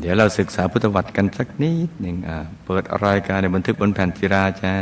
เดี๋ยวเราศึกษาพุทธวัตรกันสักนิดหนึ่งเปิดรายการในบันทึกบนแผ่นศิราจ้า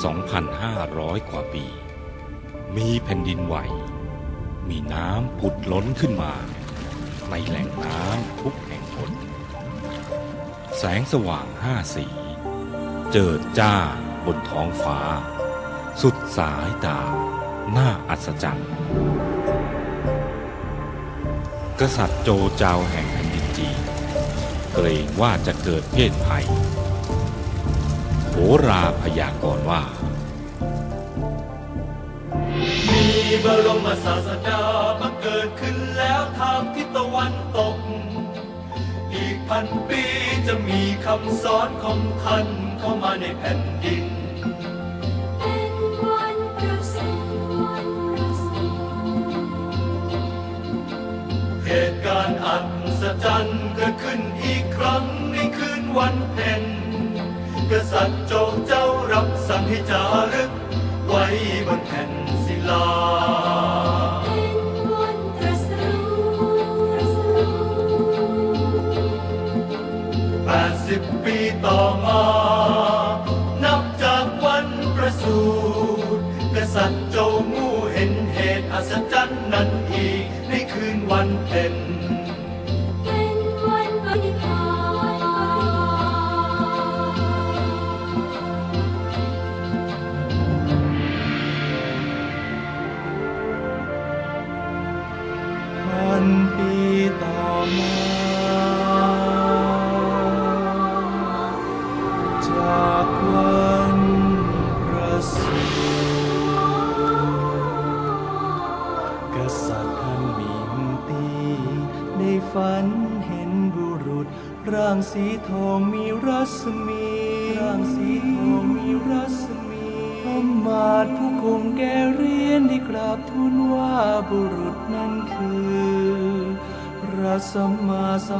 2,500 กว่าปี มีแผ่นดินไหว มีน้ำผุดล้นขึ้นมา ในแหล่งน้ำทุกแห่งหนแสงสว่างห้าสี เจิดจ้าบนท้องฟ้า สุดสายตา น่าอัศจรรย์ กษัตริย์โจเจาแห่งแผ่นดินจีนเกรงว่าจะเกิดเพศภัย โหราพยากรณ์ว่า มีบรมศาสดาบังเกิดขึ้นแล้วทางทิศตะวันตก อีกพันปีจะมีคำสอนของท่านเข้ามาในแผ่นดินเป็นวันประสูติปรสูติเหตุการณ์อัศจรรย์เกิดขึ้นอีกครั้งในคืนวันเพ็ญ กษัตริย์โจงเจ้ารับสั่งให้จารึก ไว้บนแผ่นศิลาแปดสิบปีต่อมา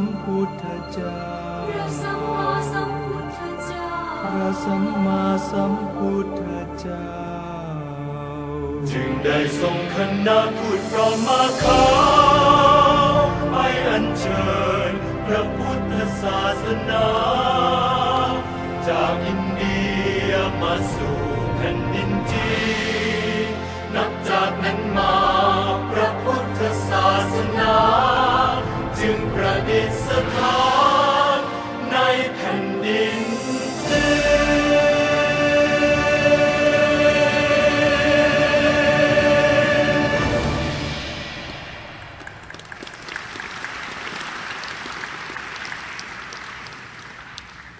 มพุทธเจ้า พระสัมมาสัมพุทธเจ้า พระสัมมาสัมพุทธเจ้า จึงได้ส่งคณะทูตพร้อมมาขอไปอัญเชิญพระพุทธศาสนา จากอินเดียมาสู่แผ่นดินจีน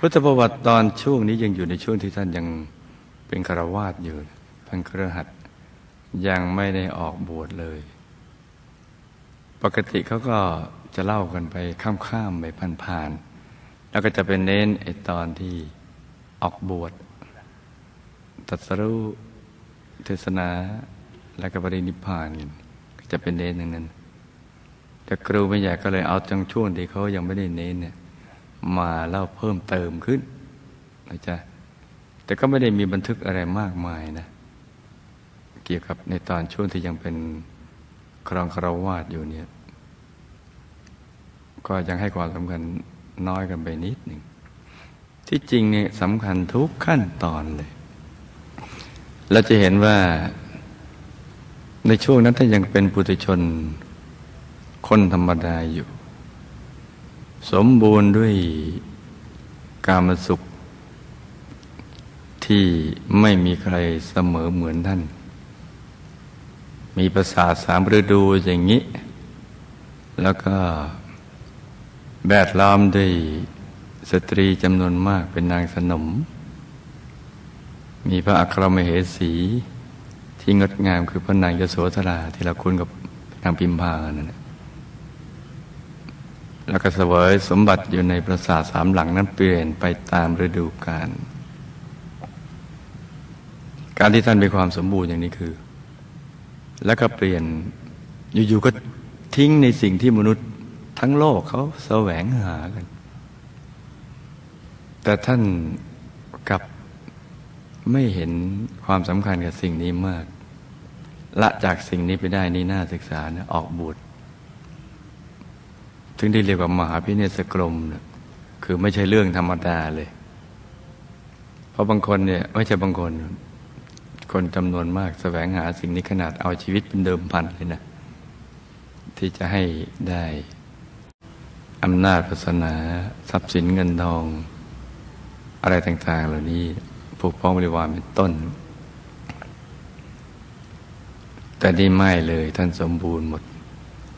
พุทธประวัติตอนช่วงนี้ยังอยู่ในช่วงที่ท่านยังเป็นคารวาสอยู่เป็นเครือขัดยังไม่ได้ออกบวชเลย ปกติเขาก็จะเล่ากันไปข้ามๆไปผ่านๆแล้วก็จะเป็นเน้นไอตอนที่ออกบวชตัสรู้เทศนาและก็ปรินิพพานกันก็จะเป็นเน้นอย่างนั้น แต่ครูไม่ใหญ่ก็เลยเอาจังช่วงที่เขายังไม่ได้เน้นเนี่ย มาเล่าเพิ่มเติมขึ้นนะจ๊ะแต่ก็ไม่ได้มีบันทึกอะไรมากมายนะ เกี่ยวกับในตอนช่วงที่ยังเป็นครองคารวาสอยู่เนี่ย ก็ยังให้ความสำคัญน้อยกันไปนิดหนึ่ง ที่จริงเนี่ยสำคัญทุกขั้นตอนเลย เราจะเห็นว่าในช่วงนั้นถ้ายังเป็นปุถุชน คนธรรมดาอยู่ สมบูรณ์ด้วยกามสุข ที่ไม่มีใครเสมอเหมือนท่าน มีประสาทสามฤดูอย่างนี้ แล้วก็แบดล้อมด้วยสตรีจำนวนมากเป็นนางสนม มีพระอัครมเหสี ที่งดงามคือพระนางยโสธราที่เราคุ้นกับนางพิมพานั่นแหละ แล้วก็เสวยสมบัติอยู่ในปราสาทสามหลังนั้นเปลี่ยนไปตามฤดูกาลการที่ท่านมีความสมบูรณ์อย่างนี้คือ แล้วก็เปลี่ยนอยู่ๆก็ทิ้งในสิ่งที่มนุษย์ทั้งโลกเขาแสวงหากัน แต่ท่านกลับไม่เห็นความสำคัญกับสิ่งนี้มาก ละจากสิ่งนี้ไปได้นี่น่าศึกษานะออกบวช ถึงได้เรียกว่ามหาพิเนศกรมนะคือไม่ใช่เรื่องธรรมดาเลย เพราะบางคนเนี่ยไม่ใช่บางคน คนจำนวนมากแสวงหาสิ่งนี้ขนาดเอาชีวิตเป็นเดิมพันเลยนะ ที่จะให้ได้อำนาจศาสนาทรัพย์สินเงินทอง อะไรต่าง ๆ เหล่านี้ผูกพ้องบริวารเป็นต้น แต่นี่ไม่เลยท่านสมบูรณ์หมด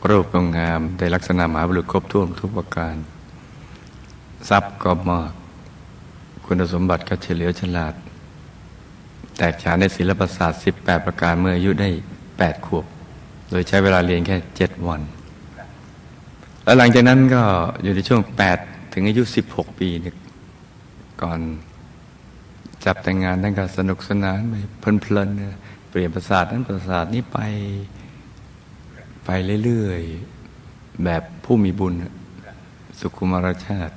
รูปก็งามได้ลักษณะมหาบุรุษครบถ้วนทุกประการ ทรัพย์ก็มาก คุณสมบัติก็เฉลียวฉลาด แตกฉานในศิลปศาสตร์ 18 ประการเมื่ออายุได้ 8 ขวบ โดยใช้เวลาเรียนแค่ 7 วัน แล้วหลังจากนั้นก็อยู่ในช่วง 8 ถึงอายุ 16 ปีเนี่ยก่อนจับแต่งงานท่านก็สนุกสนานไปเพลินๆเนี่ยเปลี่ยนประสาทนั้นประสาทนี้ไป ไปเรื่อยๆ แบบผู้มีบุญ สุขุมารชาติ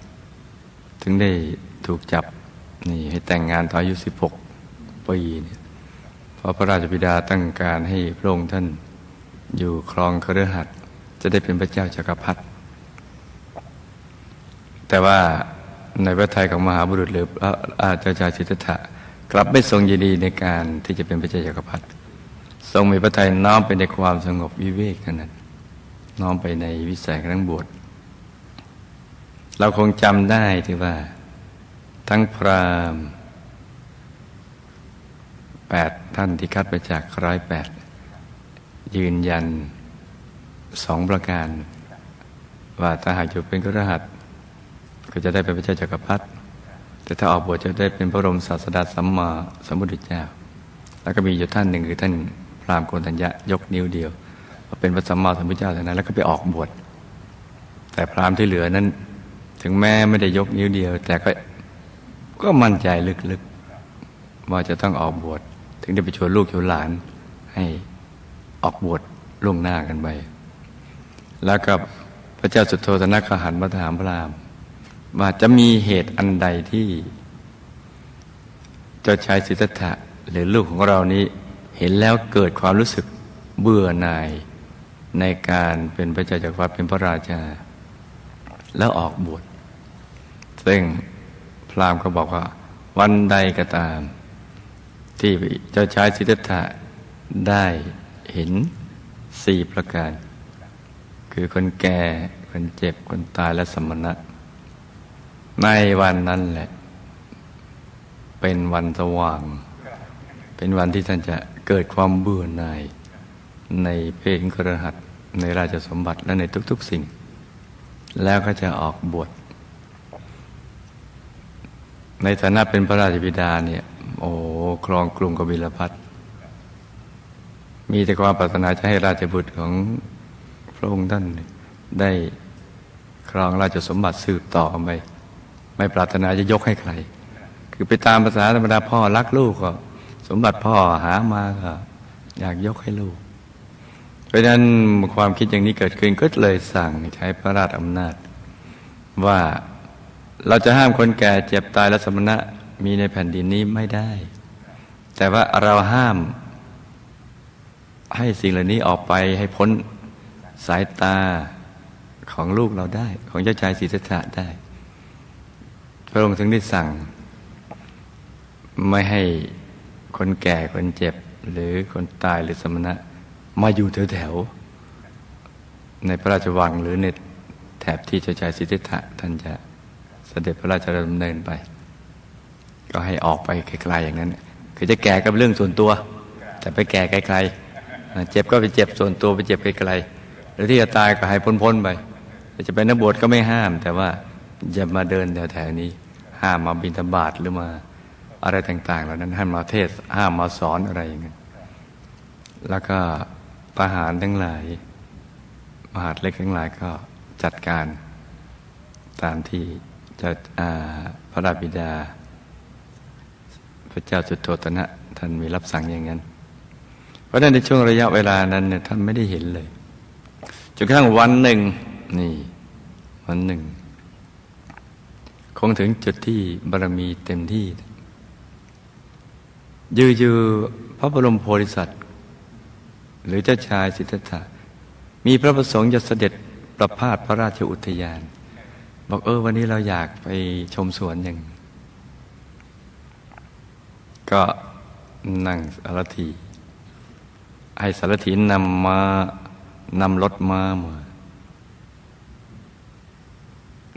ถึงได้ถูกจับนี่ให้แต่งงานตอนอายุ 16 ปีเนี่ยเพราะพระราชบิดาตั้งการให้พระองค์ท่านอยู่ครองคฤหัสถ์จะได้เป็นพระเจ้าจักรพรรดิแต่ว่าในพระทัยของมหาบุรุษหรืออาจารย์สิทธัตถะกลับไม่ทรงยินดีในการที่จะเป็นพระเจ้าจักรพรรดิ ทรงมีพระทัยน้อมไปในความสงบวิเวกเท่านั้นน้อมไปในวิสัยครั้งบวชเราคงจำได้ที่ว่า ทั้งพราหมณ์แปดท่านที่คัดไปจากร้อยแปดยืนยันสองประการ ว่าถ้าหากอยู่เป็นกรหัสก็จะได้เป็นพระเจ้าจักรพรรดิแต่ถ้าออกบวชจะได้เป็นพระบรมศาสดาสัมมาสัมพุทธเจ้า แล้วก็มีอยู่ท่านหนึ่งคือท่าน พราหมณ์โกนทัญญะยกนิ้วเดียวเป็นพระสัมมาสัมพุทธเจ้าเท่านั้นแล้วก็ไปออกบวชแต่พราหมณ์ที่เหลือนั้น ถึงแม้ไม่ได้ยกนิ้วเดียว แต่ก็ก็มั่นใจลึกๆ ว่าจะต้องออกบวชถึงได้ไปชวนลูกชวนหลาน ให้ออกบวชล่วงหน้ากันไปแล้วกับพระเจ้าสุโธทนะก็หันมาถามพระรามว่าจะมีเหตุอันใดที่เจ้าชายสิทธัตถะหรือลูกของเรานี้ เห็นแล้วเกิดความรู้สึกเบื่อหน่ายในการเป็นพระเจ้าจักรพรรดิเป็นพระราชา แล้วออกบวชซึ่งพราหมณ์ก็บอกว่า วันใดก็ตาม ที่เจ้าชายสิทธัตถะได้เห็นสี่ประการ คือคนแก่ คนเจ็บ คนตายและสมณะ ในวันนั้นแหละ เป็นวันสว่าง เป็นวันที่ท่านจะเกิดความเบื่อหน่ายในเพศกระหัสในราชสมบัติและในทุก ๆ สิ่ง แล้วก็จะออกบวชในฐานะเป็นพระราชบิดาเนี่ย โอ้ครองกรุงกบิลพัทมีแต่ความปรารถนาจะให้ราชบุตรของพระองค์ท่านได้ครองราชสมบัติสืบต่อไปไม่ปรารถนาจะยกให้ใคร คือไปตามภาษาธรรมดาพ่อรักลูกก็ สมบัติพ่อหามาก็อยากยกให้ลูก เพราะฉะนั้นความคิดอย่างนี้เกิดขึ้นก็เลยสั่งใช้พระราชอำนาจ ว่าเราจะห้ามคนแก่เจ็บตายและสมณะมีในแผ่นดินนี้ไม่ได้ แต่ว่าเราห้าม ให้สิ่งเหล่านี้ออกไปให้พ้นสายตาของลูกเราได้ ของเจ้าชายศรีสัทธะได้ พระองค์ถึงได้สั่ง ไม่ให้ คนแก่คนเจ็บ หรือคนตายหรือสมณะ มาอยู่แถวๆในพระราชวังหรือในแถบที่เจ้าชายสิทธัตถะท่านจะเสด็จพระราชดำเนินไป ก็ให้ออกไปไกลๆอย่างนั้น คือจะแก่ก็เป็นเรื่องส่วนตัว แต่ไปแก่ไกลๆเจ็บก็ไปเจ็บส่วนตัวไปเจ็บไกลๆหรือที่จะตายก็ให้พ้นๆไปจะเป็นนักบวชก็ไม่ห้าม แต่ว่าอย่ามาเดินแถวๆนี้ ห้ามมาบิณฑบาตหรือมา อะไรต่าง ๆ เหล่านั้นห้ามมาเทศห้ามมาสอนอะไรอย่างนี้นแล้วก็ประหารทั้งหลายมหาดเล็กทั้งหลายก็จัดการตามที่เจะพระราบิดา พระเจ้าจุโธตนะ ท่านมีรับสั่งอย่างนั้น เพราะฉะนั้นในช่วงระยะเวลานั้นเนี่ยท่านไม่ได้เห็นเลยจนกระทั่งวันหนึ่งนี่วันหนึ่ง คงถึงจุดที่บารมีเต็มที่ ยือๆพระบรมโพธิสัตว์ หรือเจ้าชายสิทธัตถะมีพระประสงค์จะเสด็จประพาสพระราชอุทยาน บอกเออวันนี้เราอยากไปชมสวนอย่าง ก็นั่งสารถีให้สารถีนำมานำรถม้ามา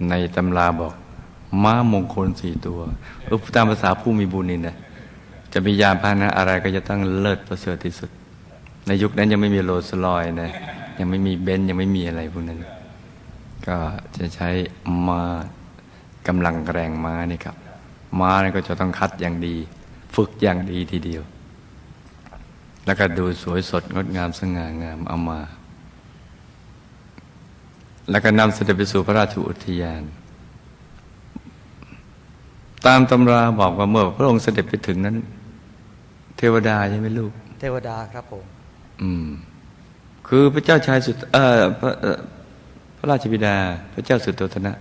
ในตำราบอก ม้ามงคลสี่ตัว เออตามภาษาผู้มีบุญนี่นะ จะมียานพาหนะอะไรก็จะต้องเลิศประเสริฐที่สุด ในยุคนั้นยังไม่มีโรลส์รอยนะ ยังไม่มีเบนซ์ยังไม่มีอะไรพวกนั้น ก็จะใช้ม้ากำลังแรงม้านี่ครับ ม้านี่ก็จะต้องคัดอย่างดี ฝึกอย่างดีทีเดียว แล้วก็ดูสวยสดงดงามสง่างามเอามา แล้วก็นำเสด็จไปสู่พระราชอุทยานตามตำราบอกว่าเมื่อพระองค์เสด็จไปถึงนั้น เทวดาใช่ไหมลูก เทวดาครับผม อืม คือพระเจ้าชายสุดเออพระเอ่อพระราชบิดา พระเจ้าสุดโตทนะ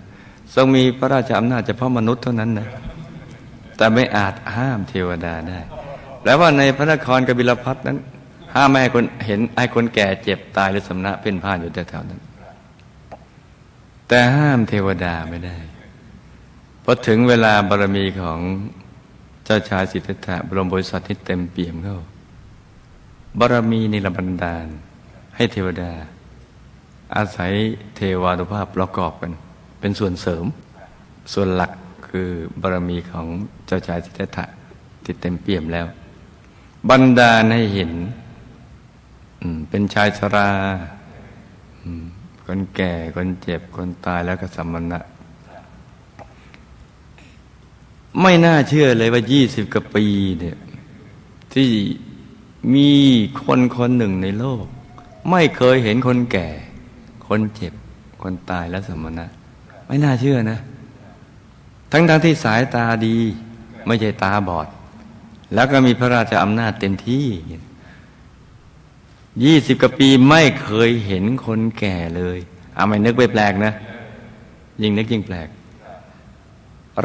ทรงมีพระราชอำนาจเฉพาะมนุษย์เท่านั้นนะแต่ไม่อาจห้ามเทวดาได้แล้วว่าในพระนครกบิลพัทนั้น ห้ามไม่ให้คนเห็นให้คนแก่เจ็บตายหรือสำนักเป็นผ่านอยู่แถวๆนั้น แต่ห้ามเทวดาไม่ได้พอถึงเวลาบารมีของ เจ้าชายสิทธัตถะบรมบริษัทที่เต็มเปี่ยมเข้าบารมีนิรบันดาล ให้เทวดา อาศัยเทวานุภาพประกอบกัน เป็นส่วนเสริม ส่วนหลักคือบารมีของเจ้าชายสิทธัตถะที่เต็มเปี่ยมแล้วบันดาลให้เห็นเป็นชายชราคนแก่คนเจ็บคนตายแล้วก็สัมมณะ ไม่น่าเชื่อเลยว่ายี่สิบกว่าปีเนี่ยที่มีคนคนหนึ่งในโลก ไม่เคยเห็นคนแก่ คนเจ็บ คนตายและสมณะ ไม่น่าเชื่อนะ ทั้งทที่สายตาดี ไม่ใช่ตาบอด แล้วก็มีพระราชอำนาจเต็มที่ยี่สิบกว่าปีไม่เคยเห็นคนแก่เลย เอาไม่นึกไปแปลกนะ ยิ่งนึกยิ่งแปลก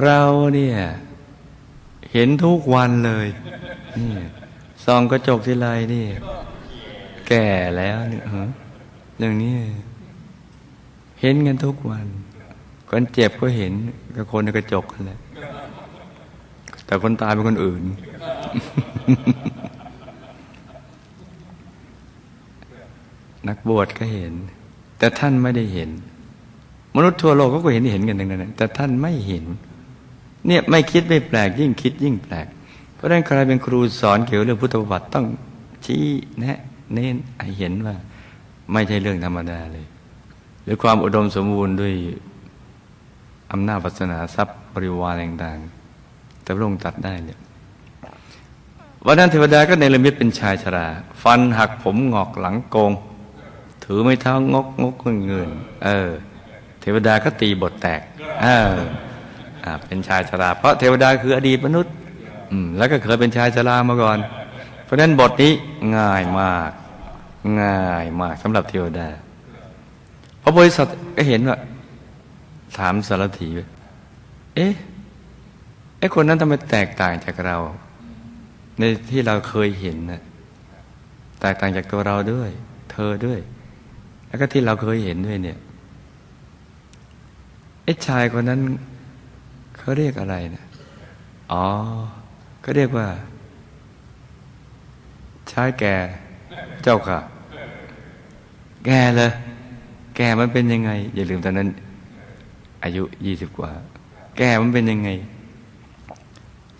เราเนี่ย เห็นทุกวันเลยนี่ส่องกระจกที่ไรนี่ แก่แล้วเนี่ยฮะเรื่องนี้ เห็นกันทุกวัน คนเจ็บก็เห็นกับคนในกระจกกันแหละแต่คนตายเป็นคนอื่น นักบวชก็เห็น แต่ท่านไม่ได้เห็น มนุษย์ทั่วโลกก็เห็นเห็นกันทั้งนั้นแต่ท่านไม่เห็น เนี่ยไม่คิดไม่แปลก ยิ่งคิดยิ่งแปลก เพราะฉะนั้นใครเป็นครูสอนเกี่ยวกับเรื่องพุทธประวัติต้องชี้แนะเน้นให้เห็นว่า ไม่ใช่เรื่องธรรมดาเลย หรือความอุดมสมบูรณ์ด้วยอำนาจศาสนาทรัพย์บริวารต่างๆ แต่พระองค์ตัดได้เนี่ยวันนั้นเทวดาก็ในละมิตเป็นชายชรา ฟันหักผมงอกหลังโกง ถือไม้เท้างกงกเงินเออ เทวดาก็ตีบทแตก เออ เป็นชายชรา เพราะเทวดาคืออดีตมนุษย์แล้วก็เคยเป็นชายชรามาก่อน เพราะนั้นบทนี้ง่ายมาก ง่ายมากสำหรับเทวดาพระบริษัทก็เห็นว่าถามสารถีเอ๊ะไอ้คนนั้นทำไมแตกต่างจากเรา ในที่เราเคยเห็นนะแตกต่างจากตัวเราด้วย เธอด้วย แล้วก็ที่เราเคยเห็นด้วยเนี่ยไอ้ชายคนนั้น เขาเรียกอะไรนะอ๋อก็เรียกว่าชายแก่เจ้าค่ะ แก่เลยแก่มันเป็นยังไง อย่าลืมตอนนั้น อายุยี่สิบกว่า แก่มันเป็นยังไง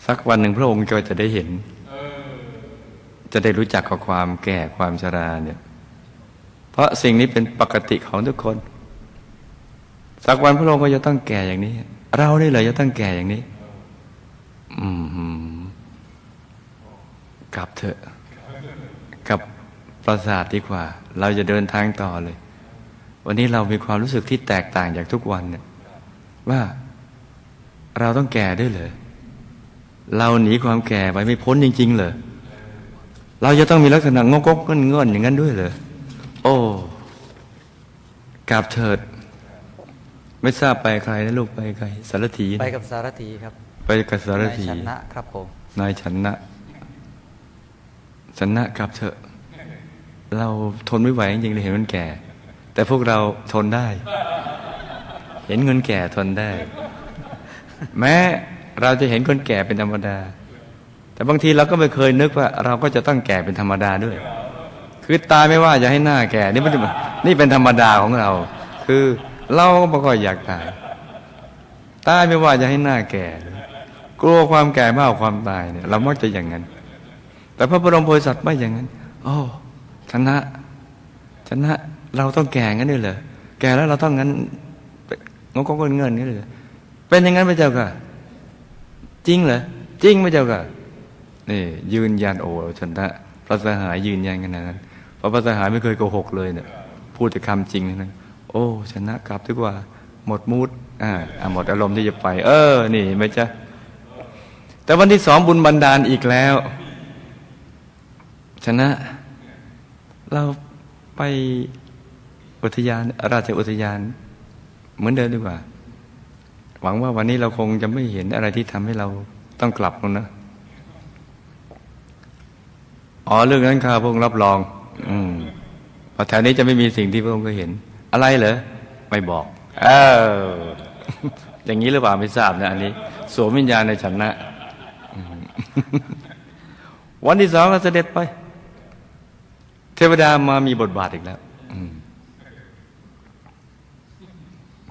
สักวันหนึ่งพระองค์ก็จะได้เห็น จะได้รู้จักกับความแก่ความชราเนี่ย เพราะสิ่งนี้เป็นปกติของทุกคน สักวันพระองค์ก็จะต้องแก่อย่างนี้ เราได้เลยจะต้องแก่อย่างนี้ อืมกลับเถอะกลับปราสาทดีกว่า เราจะเดินทางต่อเลย วันนี้เรามีความรู้สึกที่แตกต่างจากทุกวันเนี่ยว่าเราต้องแก่ด้วยเหรอเราหนีความแก่ไปไม่พ้นจริง ๆ เหรอเราจะต้องมีลักษณะงกกเงื่อนๆอย่างนั้นด้วยเหรอโอ้กราบเถิด ไม่ทราบไปใครนะลูกไปใครสารถีนะไปกับสารทีครับไปกับสารนายถีชนะครับผมนายชนะชนะครับเถอะเราทนไม่ไหวจริงๆเลยเห็นมันแก่ แต่พวกเราทนได้ เห็นเงินแก่ทนได้ แม้เราจะเห็นคนแก่เป็นธรรมดา แต่บางทีเราก็ไม่เคยนึกว่า เราก็จะต้องแก่เป็นธรรมดาด้วย คือตายไม่ว่าจะให้หน้าแก่นี่มันนี่เป็นธรรมดาของเรา คือ เราก็บอกว่าอยากตาย ตายไม่ว่าจะให้หน้าแก่ กลัวความแก่มากกว่าความตายเนี่ย เรามักจะอย่างนั้น แต่พระบรมโพธิสัตว์ไม่อย่างนั้น โอ้ชนะชนะเราต้องแก่งั้นด้วยเหรอแก่แล้วเราต้องงั้นงงก็เงินนี่เลยเหรอเป็นอย่างนั้นพระเจ้าค่ะ จริงเหรอจริงพระเจ้าค่ะนี่ยืนยันโอ้ชนะพระสหายยืนยันขนาดนั้นพระพระสหายไม่เคยโกหกเลยเนี่ยพูดแต่คำจริงทั้งนั้น โอ้ชนะกลับดีกว่า หมดมูดอ่าหมดอารมณ์ที่จะไป เออ นี่ไม่จ้ะแต่วันที่สองบุญบันดาลอีกแล้ว ชนะ เราไปอุทยาน ราชอุทยาน เหมือนเดิมดีกว่า หวังว่าวันนี้เราคงจะไม่เห็นอะไรที่ทำให้เราต้องกลับแล้วนะอ๋อเรื่องนั้นข้าพระองค์รับรอง อืมเพอแถวนี้จะไม่มีสิ่งที่พระองค์เคยเห็น อะไรเหรอไม่บอก เออ อย่างนี้หรือเปล่าไม่ทราบนะอันนี้สวมวิญญาณในฉันนะ วันที่สองเราเสด็จไป เทวดามามีบทบาทอีกแล้วอืม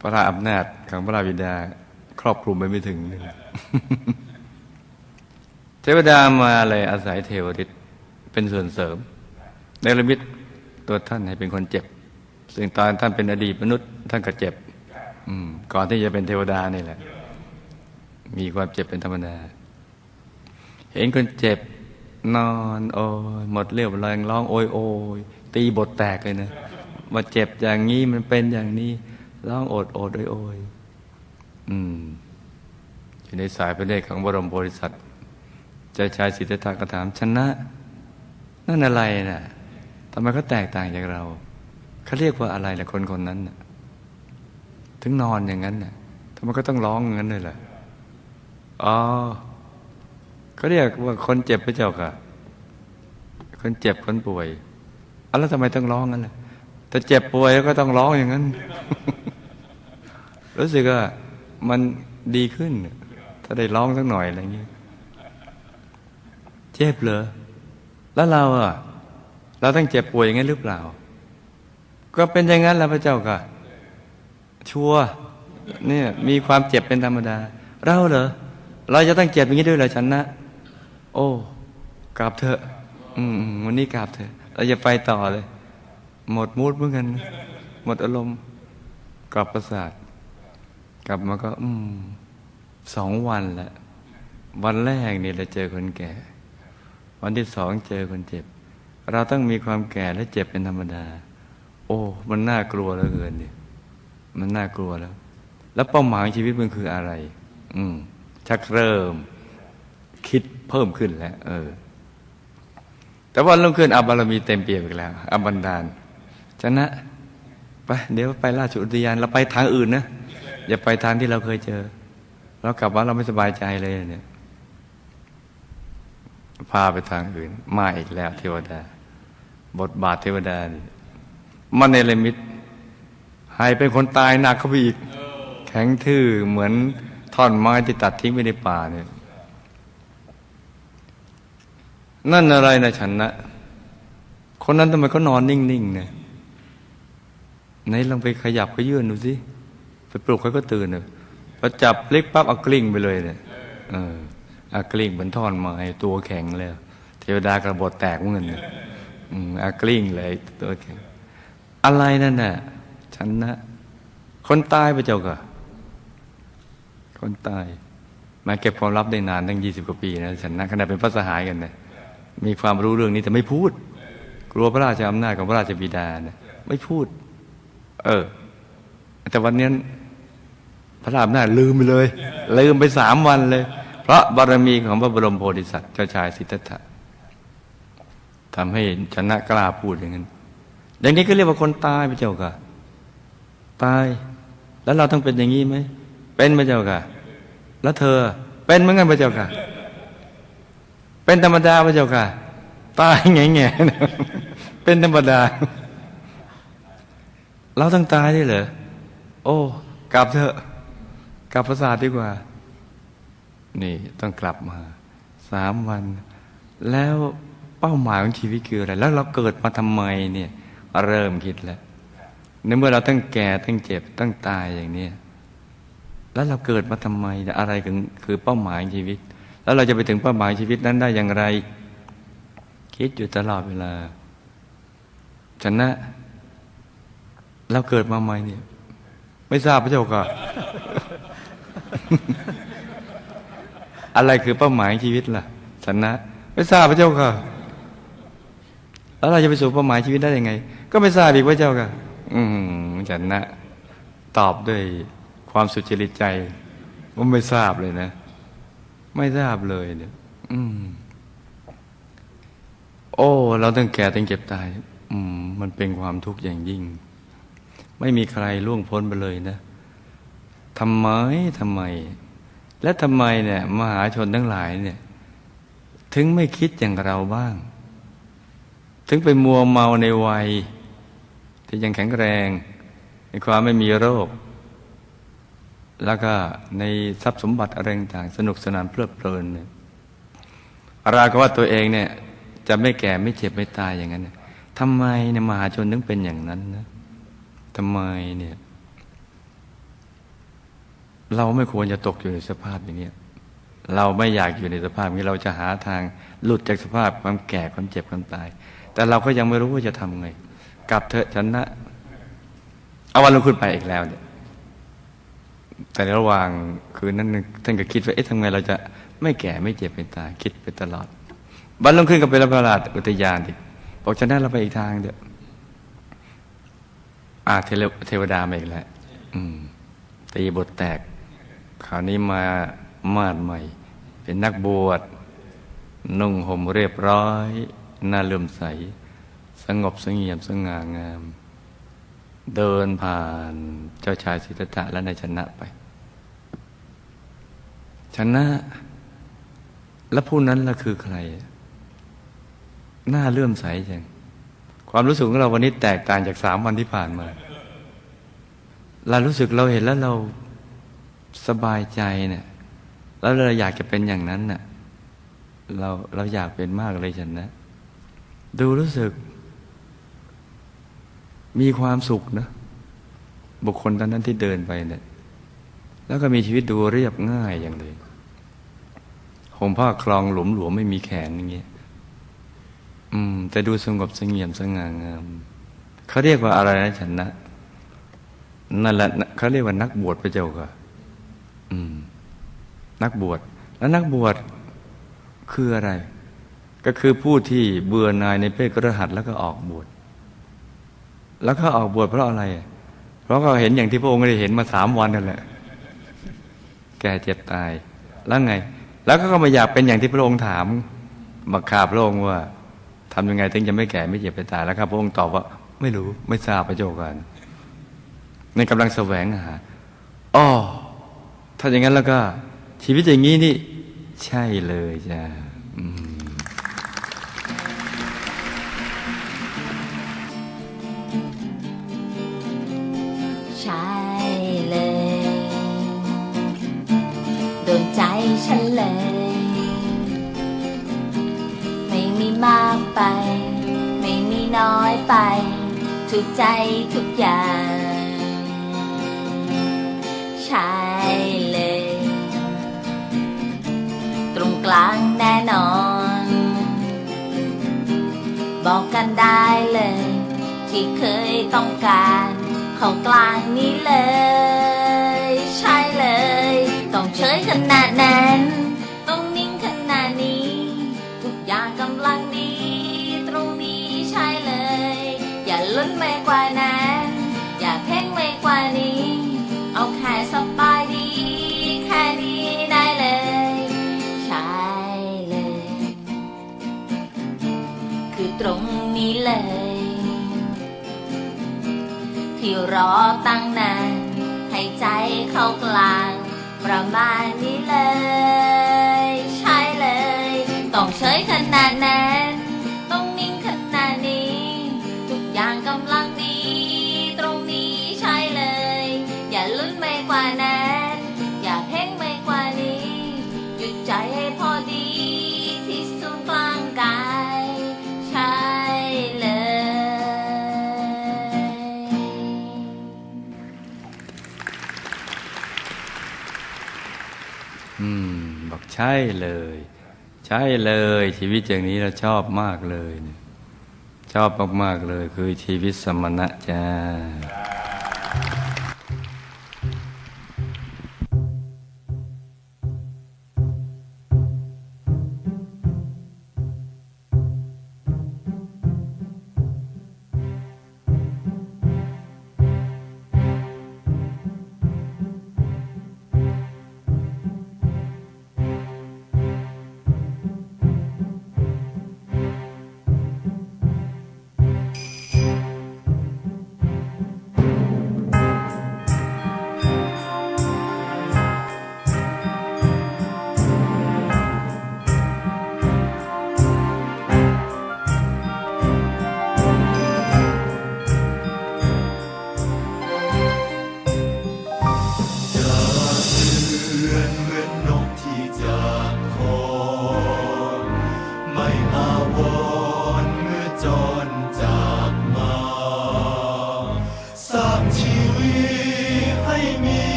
พระราชอำนาจของพระราชบิดา ครอบคลุมไปไม่ถึงเลยเทวดามาเลยอาศัยเทวฤทธิ์เป็นส่วนเสริมในระมิตตัวท่านให้เป็นคนเจ็บ ซึ่งตอนท่านเป็นอดีตมนุษย์ ท่านก็เจ็บก่อนที่จะเป็นเทวดานี่แหละ มีความเจ็บเป็นธรรมดา เห็นคนเจ็บนอนโอยหมดเรี่ยวแรงร้องโอยโอยตีบทแตกเลยนะมาเจ็บอย่างนี้มันเป็นอย่างนี้ร้องโอดโอดโอยโอยอืมอยู่ในสายพระเนตรของบรมโพธิสัตว์จ้าชายสิทธัตถะก็ถามชนะ นั่นอะไรน่ะทำไมเขาแตกต่างจากเรา เขาเรียกว่าอะไรล่ะคนคนนั้นถึงนอนอย่างนั้นน่ะทำไมก็ต้องร้องอย่างนั้นเลยล่ะอ๋อเขาเรียกว่าคนเจ็บพระเจ้าค่ะ คนเจ็บคนป่วยอะแล้วทำไมต้องร้องงั้นล่ะถ้าเจ็บป่วยก็ต้องร้องอย่างนั้น รู้สึกว่ามันดีขึ้น ถ้าได้ร้องสักหน่อยอะไรเงี้ยเจ็บเหรอแล้วเราอะเราต้องเจ็บป่วยอย่างนั้นหรือเปล่า ก็เป็นอย่างนั้นแหล้วพระเจ้าค่ะ ชัวร์เนี่ยมีความเจ็บเป็นธรรมดา เราเหรอ เราจะต้องเจ็บอย่างนี้ด้วยเหรอฉันนะ โอ้กราบเถอะอืมอืมวันนี้กราบเถอะ เราจะไปต่อเลย หมดมูดเหมือนกัน หมดอารมณ์กลับประสาท กลับมาก็ อืมสองวันละวันแรกนี่เราเจอคนแก่ วันที่สองเจอคนเจ็บ เราต้องมีความแก่และเจ็บเป็นธรรมดา โอ้ มันน่ากลัวเหลือเกินเนี่ยมันน่ากลัวแล้ว แล้วเป้าหมายชีวิตมันคืออะไร อืมชักเริ่ม คิดเพิ่มขึ้นแล้ว เออ แต่วันรุ่งขึ้นอับารมีเต็มเปี่ยมอีกแล้วอับบันดาลชนะไปเดี๋ยวไปราชอุทยานเราไปทางอื่นนะอย่าไปทางที่เราเคยเจอ เรากลับว่าเราไม่สบายใจเลยเนี่ย พาไปทางอื่น มาอีกแล้ว เทวดา บทบาทเทวดานี่ มันในลมิตให้เป็นคนตายหนักเข้าไปอีก แข็งทื่อเหมือนท่อนไม้ที่ตัดทิ้งไปในป่าเนี่ยนั่นอะไรนะฉันนะ คนนั้นทำไมเขานอนนิ่งๆเนี่ยไหนลองไปขยับขยื่นดูสิไปปลุกเขาก็ตื่นเลยพอจับเล็กปั๊บเอากลิ้งไปเลยเนี่ยเอออากลิ้งเหมือนท่อนไม้ตัวแข็งเลย เทวดากระบดแตกเหมือนกันเนี่ยอืมอากลิ้งเลยตัวแข็ง อะไรนั่นน่ะฉันนะ คนตายไปเจ้าก็คนตาย มาเก็บความลับได้นานตั้งยี่สิบกว่าปีนะฉันนะขณะเป็นพระสหายกันเนะมีความรู้เรื่องนี้แต่ไม่พูด กลัวพระราชอำนาจของพระราชบิดาเนะไม่พูด เออ แต่วันนี้พระราชอำนาจลืมไปเลย ลืมไปสามวันเลย เพราะบารมีของพระบรมโพธิสัตว์เจ้าชายสิทธัตถะทำให้ชนะกล้าพูดอย่างนั้น อย่างนี้ก็เรียกว่าคนตายพระเจ้าค่ะ ตาย แล้วเราต้องเป็นอย่างนี้ไหม เป็นพระเจ้าค่ะ แล้วเธอ เป็นเหมือนกันพระเจ้าค่ะ เป็นธรรมดาพระเจ้าค่ะ ตายไงไงเป็นธรรมดา เราต้องตายได้วยเหรอ โอ้ กลับเถอะ กลับประสาทดีกว่า นี่ต้องกลับมาสามวัน แล้วเป้าหมายของชีวิตคืออะไร แล้วเราเกิดมาทำไมเนี่ย เริ่มคิดแล้วในเมื่อเราตั้งแก่ตั้งเจ็บตั้งตายอย่างนี้แล้วเราเกิดมาทำไมอะไรคือคือเป้าหมายชีวิต แล้วเราจะไปถึงเป้าหมายชีวิตนั้นได้อย่างไร คิดอยู่ตลอดเวลาชนนะเราเกิดมาใหม่เนี่ย ไม่ทราบพระเจ้าค่ะอะไรคือเป้าหมายชีวิตล่ะชนะ ไม่ทราบพระเจ้าค่ะแล้วเราจะไปสู่เป้าหมายชีวิตได้ยังไง ก็ไม่ทราบอีกพระเจ้าค่ะ อืมชนะตอบด้วยความสุจริตใจว่าไม่ทราบเลยนะ ไม่ทราบเลยเนี่ย อืม โอ้ เราต้องแก่ต้องเจ็บตาย อืม มันเป็นความทุกข์อย่างยิ่ง ไม่มีใครล่วงพ้นไปเลยนะทำไมทำไม และทำไมเนี่ย มหาชนทั้งหลายเนี่ย ถึงไม่คิดอย่างเราบ้าง ถึงไปมัวเมาในวัย ที่ยังแข็งแรง ในความไม่มีโรค แล้วก็ในทรัพย์สมบัติอะไรต่างสนุกสนานเพลิดเพลินเนี่ยราวกับว่าตัวเองเนี่ยจะไม่แก่ไม่เจ็บไม่ตายอย่างนั้นทำไมเนี่ยมหาชนถึงเป็นอย่างนั้นนะทำไมเนี่ย เราไม่ควรจะตกอยู่ในสภาพอย่างนี้เราไม่อยากอยู่ในสภาพนี้เราจะหาทางหลุดจากสภาพความแก่ความเจ็บความตาย แต่เราก็ยังไม่รู้ว่าจะทำไง กลับเถอะฉันนะ เอาวันลงคุณไปอีกแล้วเนี่ยแต่ในระหว่างคืนนั้นท่านก็คิดว่าเอ๊ะทำไงเราจะไม่แก่ไม่เจ็บไม่ตายคิดไปตลอดบันลงขึ้นก็เป็นประหลาดอุทยานอีกบอกฉะนั้นเราไปอีกทางเดี๋ยวอาเทเเทวดามาอีกแล้วอืมตีบทแตกคราวนี้มามาดใหม่ เป็นนักบวชนุ่งห่มเรียบร้อยหน้าเลื่อมใส งบสงเงียมสง่างาม เดินผ่านเจ้าชายสิทธัตถะและนายชนะไป ชนะ แล้วผู้นั้นล่ะคือใคร หน้าเลื่อมใสจังความรู้สึกของเราวันนี้แตกต่างจากสามวันที่ผ่านมาเรารู้สึกเราเห็นแล้วเราสบายใจเนี่ยแล้วเราอยากจะเป็นอย่างนั้นน่ะเราเราอยากเป็นมากเลยฉันนะ ดูรู้สึก มีความสุขนะบุคคลตอนนั้นที่เดินไปเนี่ยแล้วก็มีชีวิตดูเรียบง่ายอย่างเลยห่มผ้าคลองหลุมหลวมไม่มีแขนอย่างเงี้ยอืม แต่ดูสงบสงเงียมสง่างามเขาเรียกว่าอะไรนะฉันนะนั่นแหละเขาเรียกว่านักบวชพระเจ้าค่ะ อืม นักบวชแล้วนักบวชคืออะไร ก็คือผู้ที่เบื่อหน่ายในเพศกระหัตแล้วก็ออกบวช แล้วก็ออกบวชเพราะอะไร เพราะเขาเห็นอย่างที่พระองค์ได้เห็นมาสามวันนั่นแหละ แก่เจ็บตาย แล้วไง แล้วก็ไม่อยากเป็นอย่างที่พระองค์ถามบักขาพระองค์ว่าทำยังไงถึงจะไม่แก่ไม่เจ็บไม่ตาย แล้วครับพระองค์ตอบว่า ไม่รู้ไม่ทราบพระเจ้ากันในกำลังแสวงหาอ๋อถ้าอย่างนั้นแล้วก็ ชีวิตอย่างนี้นี่ ใช่เลยจ้ะ ถูกใจทุกอย่าง ใช่เลย ตรงกลางแน่นอน บอกกันได้เลย ที่เคยต้องการ ของกลางนี้เลย ใช่เลย ต้องเฉยขนาดนั้น อตั้งนานให้ใจเข้ากลาง ประมาณนี้ ใช่เลย ใช่เลยชีวิตอย่างนี้เราชอบมากเลย ชอบมาก ๆ เลยคือชีวิตสมณะจ้า